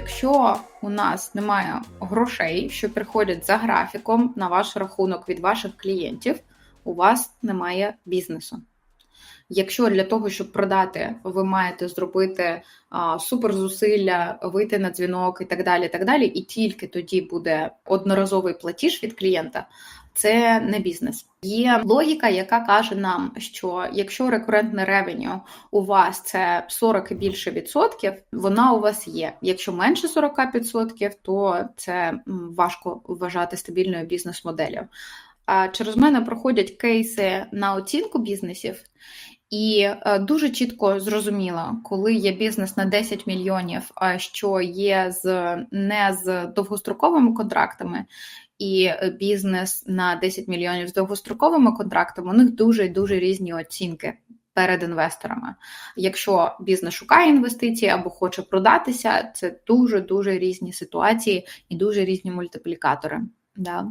Якщо у нас немає грошей, що приходять за графіком на ваш рахунок від ваших клієнтів, у вас немає бізнесу. Якщо для того, щоб продати, ви маєте зробити а, суперзусилля, вийти на дзвінок і так далі, так далі, і тільки тоді буде одноразовий платіж від клієнта, це не бізнес. Є логіка, яка каже нам, що якщо рекурентне ревеню у вас це 40 і більше відсотків, вона у вас є. Якщо менше 40 відсотків, то це важко вважати стабільною бізнес-моделлю. Через мене проходять кейси на оцінку бізнесів. І е, дуже чітко зрозуміло, коли є бізнес на 10 мільйонів, що є з не з довгостроковими контрактами, і бізнес на 10 мільйонів з довгостроковими контрактами, у них дуже дуже різні оцінки. Перед інвесторами, якщо бізнес шукає інвестиції або хоче продатися, це дуже дуже різні ситуації і дуже різні мультиплікатори. Да?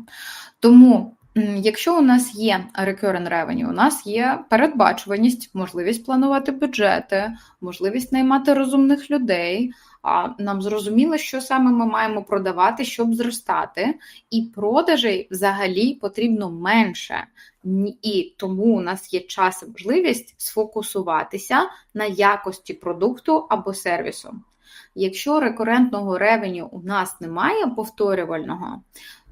Тому Якщо у нас є recurring revenue, у нас є передбачуваність, можливість планувати бюджети, можливість наймати розумних людей. А нам зрозуміло, що саме ми маємо продавати, щоб зростати, і продажей взагалі потрібно менше. І тому у нас є час і можливість сфокусуватися на якості продукту або сервісу. Якщо рекурентного ревеню у нас немає повторювального,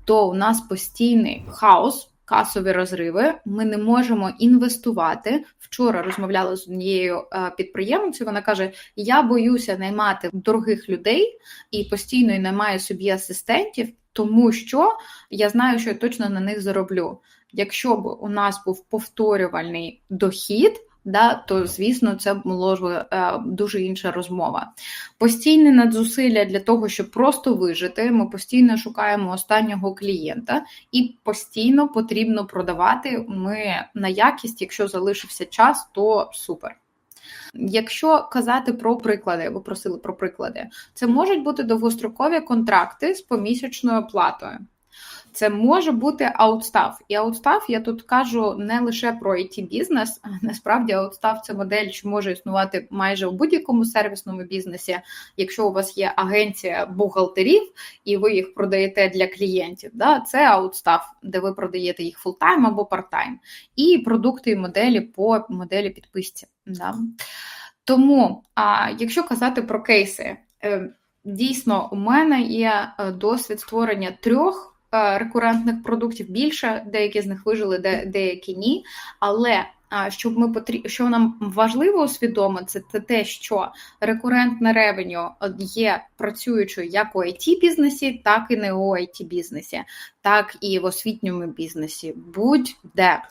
то у нас постійний хаос. Касові розриви, ми не можемо інвестувати. Вчора розмовляла з однією е, підприємцею. Вона каже: Я боюся наймати дорогих людей і постійно наймаю собі асистентів, тому що я знаю, що я точно на них зароблю. Якщо б у нас був повторювальний дохід, да, то звісно це було е, дуже інша розмова. Постійне надзусилля для того, щоб просто вижити. Ми постійно шукаємо останнього клієнта, і постійно потрібно продавати. Ми на якість, якщо залишився час, то супер. Якщо казати про приклади, ви просили про приклади, це можуть бути довгострокові контракти з помісячною оплатою. Це може бути аутстав. І аутстав я тут кажу не лише про it бізнес насправді аутстав це модель, що може існувати майже у будь-якому сервісному бізнесі, якщо у вас є агенція бухгалтерів і ви їх продаєте для клієнтів. Да? Це аутстав, де ви продаєте їх фултайм або парттайм. І продукти і моделі по моделі підписці. Да? Тому, а, якщо казати про кейси, е, дійсно у мене є е, досвід створення трьох. Е, рекурентних продуктів більше, деякі з них вижили, де деякі ні. Але щоб ми потрі... що нам важливо усвідомити, це те, що рекурентне ревеню є працюючою як у it бізнесі, так і не у it бізнесі, так і в освітньому бізнесі. Будь-де.